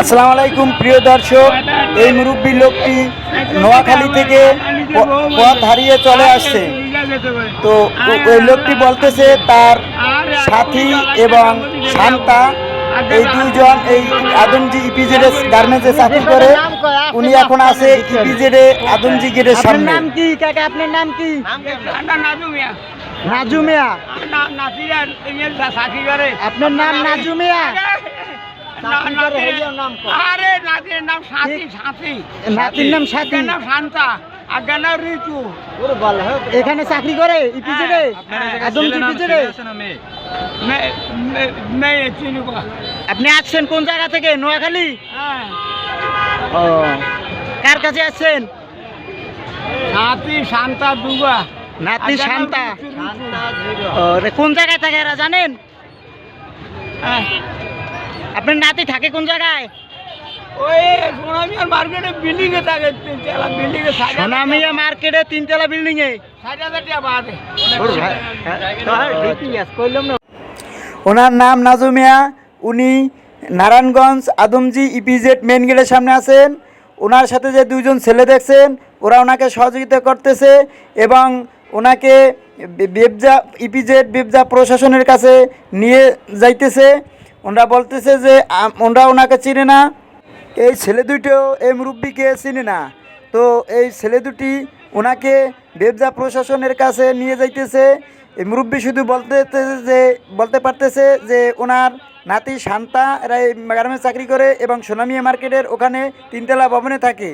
আসসালামু আলাইকুম প্রিয় দর্শক। এই মুরব্বী লোকটি নোয়াখালী থেকে পথ হারিয়ে চলে আসছে। তো ওই লোকটি বলতেছে তার সাথী এবং শান্তা এই দুইজন এই আদমজি ইপিজেডে গার্মেন্টসে চাকরি করে। উনি এখন আছে ইপিজেডে আদমজি গেটের আপনার সামনে। নাম কি? কাকা আপনার নাম কি? নাজু মিয়া আপনার? নাম নাজু মিয়া আরে নাতির নাম সাথী সাথী। নাতির নাম সাথী। নাম শান্তা ঋতু। এখানে চাকরি করে ইপিজেডে আদমজি ইপিজেডে মে- মে- মেয়ে? চিনুক। আপনি আসছেন কোন জায়গা থেকে? নোয়াখালী? হ্যাঁ। ও কার কাছে আসছেন? শান্তা দুগা। নাতি শান্তা। কোন জায়গায় থাকে এরা জানেন? হ্যাঁ। আপনার নাতি থাকে কোন জায়গায়? ওই সোনামিয়ার মার্কেটে বিল্ডিং এ থাকে তিনতলা বিল্ডিং এ সোনামিয়া মার্কেটে তিনতলা বিল্ডিং এ? ষাট হাজার টাকা বাদে ওনার নাম নাজুমিয়া উনি নারায়ণগঞ্জ আদমজি ইপিজেড মেন গেটের সামনে আছেন। ওনার সাথে যে দুইজন ছেলে দেখছেন ওরা ওনাকে সহযোগিতা করতেছে এবং ওনাকে বেবজা ইপিজেড বেবজা প্রশাসনের কাছে নিয়ে যাইতেছে। ওনারা বলতেছে যে ওনারা ওনাকে চিনে না। এই ছেলে দুটো এই মুরব্বীকে চিনে না। তো এই ছেলে দুটি ওনাকে বেবজা প্রশাসনের কাছে নিয়ে যাইতেছে। এই মুরব্বী শুধু বলতে যে, বলতে পারতেছে যে ওনার নাতি শান্তা এরা এই গার্মেন্টস চাকরি করে এবং সোনামিয়া মার্কেটের ওখানে তিনতলা ভবনে থাকে।